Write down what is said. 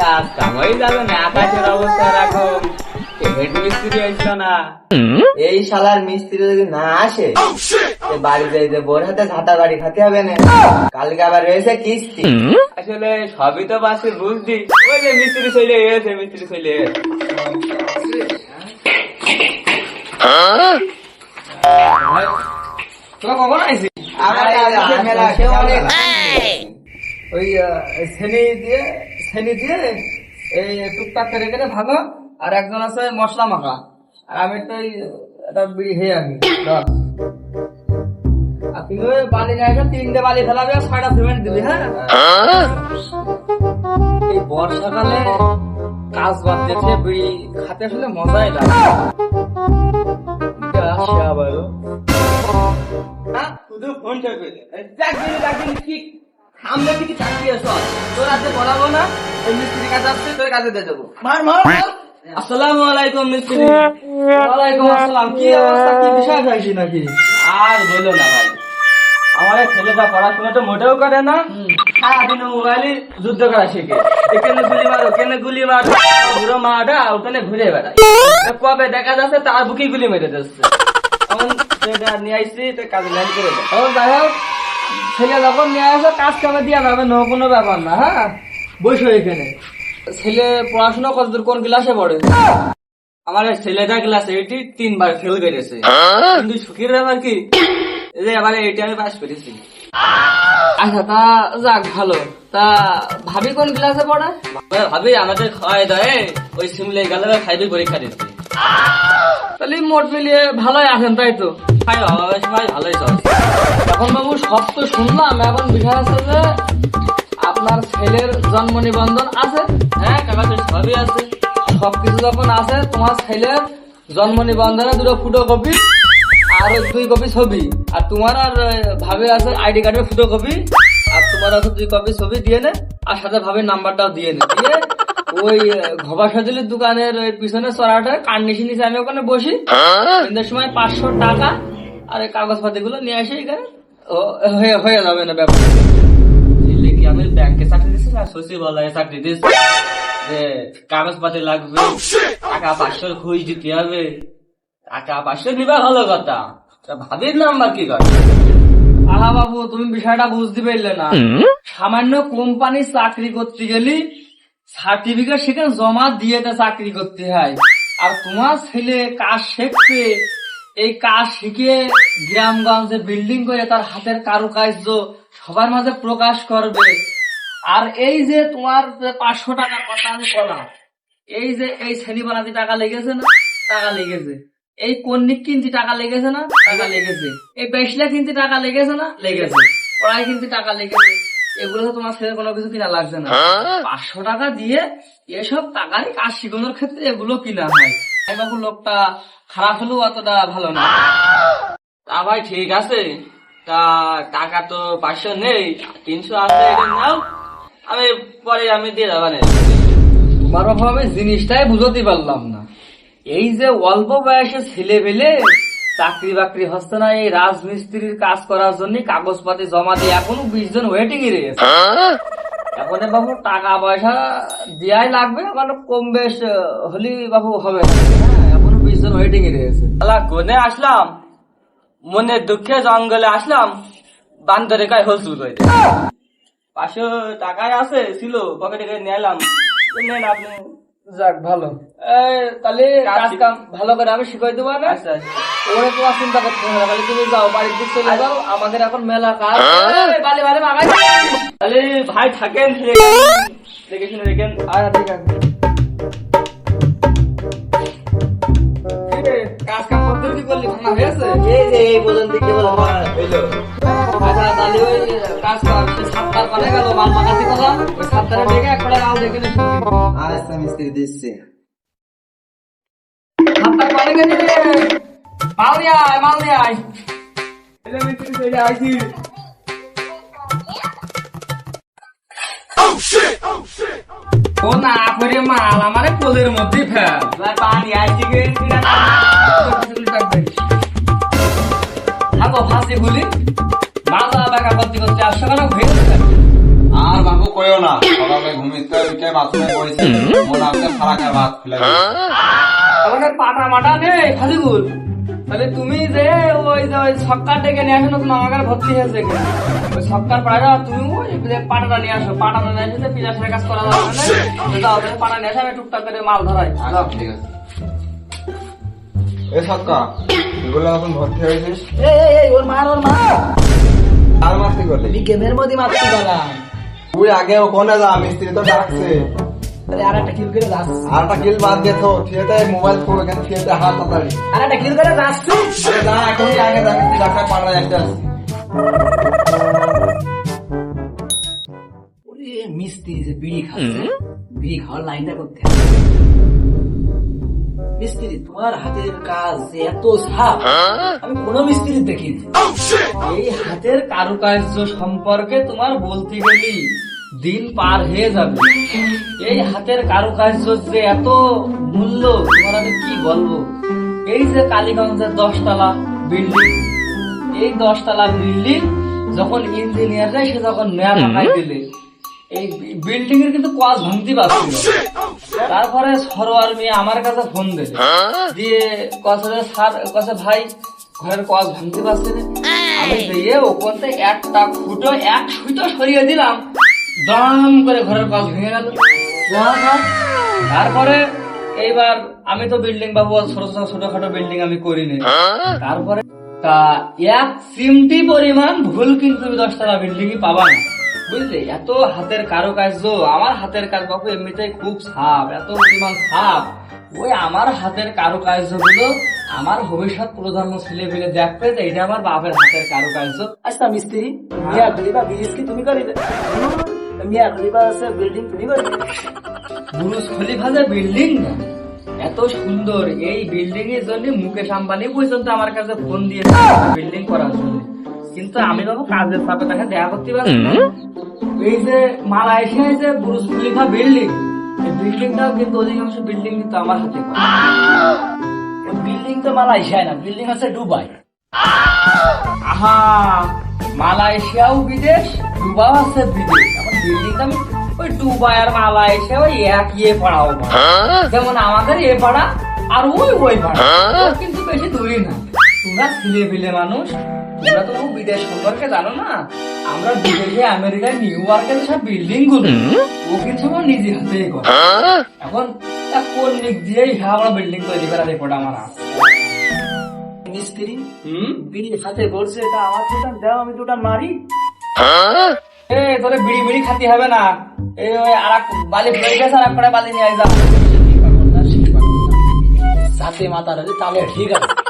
কাজ কাম হয়ে যাবে না আকাশের অবস্থা এরকম হেড মিস্ত্রি হয়েছিল না এই শালার মিস্ত্রি যদি না আসে বাড়ি যাই যে বোর হাতে ঝাঁটা বাড়ি খাতে হবে না। কালকে আবার রয়েছে কিস্তি। আসলে সবই তো পাশে বুঝছি। ওই যে মিস্ত্রি চলে গেছে মিস্ত্রি চলে তোরা কখন আইসি আমার মেলা ওই ছেনি দিয়ে ছেনি দিয়ে এই টুকটাক করে কেটে ভাঙো আর একজন আছে মশলা মাখা। আর আমি তো বিড়ি খেয়ে আর তুমি ওই বালি তিনটে বালি ফেলাবে আর ছয়টা সিমেন্ট দিবি হ্যাঁ? এই বর্ষাকালে কাজ বাদ দিয়েছে বিড়ি খাতে আসলে মজাই লাগে। এটা আসে আবারও হ্যাঁ? শুধু ফোন চাপে চাকরি চাকরি কি সামনে থেকে চাকরি আসো তোর হাতে বলাবো না। মিস্ত্রি কাজ আসছে তোর কাজে দিয়ে দেবো। মার মার আসসালামু আলাইকুম মিস্ত্রি। ওয়ালাইকুম আসসালাম। কি অবস্থা? কি বিষয় খাইছি নাকি? আর বলো না ভাই। আমার ছেলেটা পড়াশোনা তো মোটেও করে না। সারাদিন মোবাইলে যুদ্ধ করা শিখে। এখানে গুলি মার ওখানে গুলি মার। পুরো মাটা ওখানে ঘুরে বেড়ায়। কবে দেখা যাচ্ছে তার বুকে গুলি মেরে যাচ্ছে তখন ছেলেটা নিয়ে আসছি তো কাজে লাইন করে দেয় যাই হোক। ছেলে যখন নিয়ে আসো কাজ কামে দিয়া যাবে না কোনো ব্যাপার না হ্যাঁ? বসো এখানে। ছেলে পড়াশোনা কতদূর কোন ক্লাসে পড়ে? আমার ছেলেটা ক্লাস এইটি তিনবার ফেল করেছে। কিন্তু সুখের ব্যাপার কি? যে এবারে এইটি আমি পাস করেছি। আচ্ছা তা যাক ভালো। তা ভাবি কোন ক্লাসে পড়ে? ভাবি আমাদের খাওয়াই দেয় ওই সিমলে গেলে খাইবে পরীক্ষা দিচ্ছি। তাহলে মোট মিলিয়ে ভালোই আছেন তাই তো? সময় ভালোই চলছে। এখন বাবু সব তো শুনলাম এখন বিষয় আছে যে আপনার ছেলের জন্ম নিবন্ধন আছে? হ্যাঁ কাগজের সবই আছে। সবকিছু যখন আছে, তোমার ছেলের জন্ম নিবন্ধনে দুটো ফুটো কপি আর দুই কপি ছবি। আর তোমার আর ভাবে আছে আইডি কার্ডের ফুটো কপি আর তোমার আছে দুই কপি ছবি, দিয়ে নে। আর সাথে ভাবের নাম্বারটাও দিয়ে নে। ওই ঘবা সাজলির দোকানের ওই পিছনে চড়াটা কান নিচে আমি ওখানে বসি। সন্ধ্যের সময় পাঁচশো টাকা আর এই কাগজপাতি গুলো নিয়ে আসি এখানে। হয়ে যাবে না ব্যাপার আমি ব্যাংকে চাকরি সচিবালয়ে চাকরি দিচ্ছি যে কাগজপাতি লাগবে টাকা পাঁচশো খুঁজ দিতে হবে। টাকা পাঁচশো নিবা ভালো কথা। ভাবির নাম্বার কি করে আহা বাবু তুমি বিষয়টা বুঝতে পারলে না। সামান্য কোম্পানি চাকরি করতে গেলি সার্টিফিকেট সেখানে জমা দিয়ে তা চাকরি করতে হয়। আর তোমার ছেলে কাজ শিখবে এই কাজ শিখে গ্রামগঞ্জে বিল্ডিং করে তার হাতের কারুকার্য সবার মাঝে প্রকাশ করবে। আর এই যে তোমার পাঁচশো টাকার কথা আমি বললাম, এই যে এই শ্রেণি বানাতে টাকা লেগেছে না, টাকা লেগেছে। এই কন্যা কিনতে টাকা লেগেছে না, টাকা লেগেছে। এই বেশলা কিনতে টাকা লেগেছে না, লেগেছে। পড়াই কিনতে টাকা লেগেছে। এগুলো তো তোমার ছেলে কোনো কিছু কিনা লাগছে না। পাঁচশো টাকা দিয়ে এসব টাকারই কাজ শিখানোর ক্ষেত্রে এগুলো কিনা হয়। তাই লোকটা খারাপ হলেও অতটা ভালো না। তা ভাই, ঠিক আছে। তা টাকা তো পাঁচশো নেই তিনশো আছে এটা নাও। আমি পরে আমি দিয়ে যাব তোমার বাবা আমি জিনিসটাই বুঝতে পারলাম না। এই যে অল্প বয়সে ছেলে পেলে চাকরি বাকরি হচ্ছে না এই রাজমিস্ত্রির কাজ করার জন্য কাগজপাতি জমা দিয়ে এখনও বিশ জন ওয়েটিং এ রয়েছে। এখন বাবু টাকা পয়সা দেওয়াই লাগবে মানে কম বেশ হলেই বাবু হবে না। হ্যাঁ, এখনও বিশ জন ওয়েটিং এ রয়েছে। আলা কোনে আসলাম। মনে দুঃখে জঙ্গলে আসলাম বান্দরে কায় হলসুল করে পাঁচশো টাকায় আছে ছিল পকেটে করে তো নেন আপনি যাক ভালো। তাহলে কাজ কাজ কাম ভালো করে আমি শিখাই দেবো না? আচ্ছা ওরে তোমার চিন্তা করতে হবে তাহলে তুমি যাও বাড়ির দিক চলে যাও আমাদের এখন মেলা কাজ। বালি তাহলে ভাই থাকেন দেখে শুনে রেখেন আচ্ছা ঠিক আছে। কি করলি এই যে এই পর্যন্ত কি বলে হইল আচ্ছা তাহলে ওই কাজ কর সাতটার পালে গেল মাল মাগাতে কথা ওই সাতটারে ডেকে একবারে মাল দেখে নিস মিস্ত্রি দিচ্ছি। সাতটার পালে গেলি মাল নিয়ে আয় মাল নিয়ে আয়। ও না করে মাল আমারে কোলের মধ্যে ফেল। পানি আসছে কি থাকো ফাঁসি গুলি মালা বাঁকা করতে করতে আসছে কেন আর বাবু কইও না সকালে ঘুমিতে উঠে বাথরুমে পড়েছি? মনে হচ্ছে ফারাকের ভাত খুলে আমাদের পাটা মাটা নেই খালিগুল তাহলে তুমি যে ওই যে ওই সক্কার ডেকে নিয়ে আসো নতুন আমার ভর্তি হয়েছে ওই সক্কার পাড়া তুমি ওই পাটাটা নিয়ে আসো পাটাটা নিয়ে এসে পিলাসের কাজ করা যাবে না যাও পাটা নিয়ে আসো আমি টুকটাক করে মাল ধরাই। আচ্ছা, ঠিক আছে। এ সক্কা এগুলো এখন ভর্তি হয়েছিস? ওর মার ওর মা আর মারতে করলি আমি গেমের মধ্যে মারতে গেলাম। তুই আগে ওখানে যা মিস্ত্রি তো ডাকছে। আর একটা কিল করে যাচ্ছে। আর একটা কিল বাদ দিয়ে তো থিয়েতে মোবাইল ফোন এখানে থিয়েতে হাত তাড়াতাড়ি। আর একটা কিল করে যাচ্ছে। আরে যা এখনই আগে যা মিস্ত্রি ডাক্তার পাড়া আসছি। ওরে মিস্ত্রি যে বিড়ি খাচ্ছে। বিড়ি খাওয়ার লাইনটা করতে। মিস্ত্রি তোমার হাতের কাজ এত সাপ আমি কোনো মিস্ত্রি দেখিনি। এই হাতের কারুকার্য সম্পর্কে তোমার বলতে গেলি দিন পার হয়ে যাবে। এই হাতের কারুকার্য যে এত মূল্য তোমার আমি কি বলব? এই যে কালীগঞ্জের দশতলা বিল্ডিং এই দশতলা বিল্ডিং যখন ইঞ্জিনিয়ার যায় সে যখন বানাই দিলে এই বিল্ডিং এর কিন্তু কাজ ভাঙতে পারছিল তারপরে সরোয়ার মেয়ে আমার কাছে ফোন দিলে দিয়ে কছে যে, স্যার কছে ভাই ঘরের কাজ ভাঙতে পারছে আমি দিয়ে থেকে একটা ফুটো এক সুতো সরিয়ে দিলাম। দাম করে ঘরের কাজ ভেঙে গেল। তারপরে এইবার আমি তো বিল্ডিং বাবু ছোট ছোট ছোটখাটো বিল্ডিং আমি করিনি তারপরে তা এক চিমটি পরিমাণ ভুল কিন্তু তুমি দশতলা বিল্ডিং পাবা না। বুঝলে? এত হাতের কারুকার্য আমার হাতের কাজ বাবু এমনিতেই খুব সাপ এত পরিমাণ সাপ। ওই আমার হাতের কারুকার্যগুলো আমার ভবিষ্যৎ প্রজন্ম ছেলে পেলে দেখবে যে এটা আমার বাপের হাতের কারুকার্য। আচ্ছা মিস্ত্রি মিয়া গরিবা ব্রিজ কি তুমি করি মিয়া গরিবা আছে বিল্ডিং তুমি করি বুরুজ খলিফা যে বিল্ডিং না এত সুন্দর এই বিল্ডিং এর জন্য মুকেশ আম্বানি পর্যন্ত আমার কাছে ফোন দিয়েছে বিল্ডিং করার জন্য। কিন্তু আমি বাবু কাজের চাপে তাকে দেখা করতে পারছি না। এই যে মালয়েশিয়ায় যে বুরুজ খলিফা বিল্ডিং এই বিল্ডিংটাও কিন্তু অধিকাংশ বিল্ডিং কিন্তু আমার হাতে বিল্ডিং তো মালয়েশিয়ায় না বিল্ডিং আছে দুবাই। আহা মালয়েশিয়াও বিদেশ দুবাও আছে বিদেশ। বিল্ডিং আমি ওই দুবাই আর মালয়েশিয়া ওই এক ইয়ে পাড়াও যেমন আমাদের এ পাড়া আর ওই ওই পাড়া। কিন্তু বেশি দূরই না। তোমরা ছেলে ফেলে মানুষ তোমরা তো বিদেশ সম্পর্কে জানো না? আমরা বিদেশে আমেরিকায় নিউ ইয়র্কের সব বিল্ডিংগুলো। ও আমার নিজে হাতে এখন কোন দিক দিয়ে ইহা আমরা বিল্ডিং তৈরি করার রেকর্ড আমার মিস্ত্রি? হুম? বিড়ি হাতে করছে তা আমার দুটা দাও আমি দুটা মারি। এ তোরে বিড়ি বিড়ি খাতে হবে না। এই ওই আর বালি ফেলে গেছে আর কড়া বালি নিয়ে আই যা। যাতে মাতার তাহলে ঠিক আছে।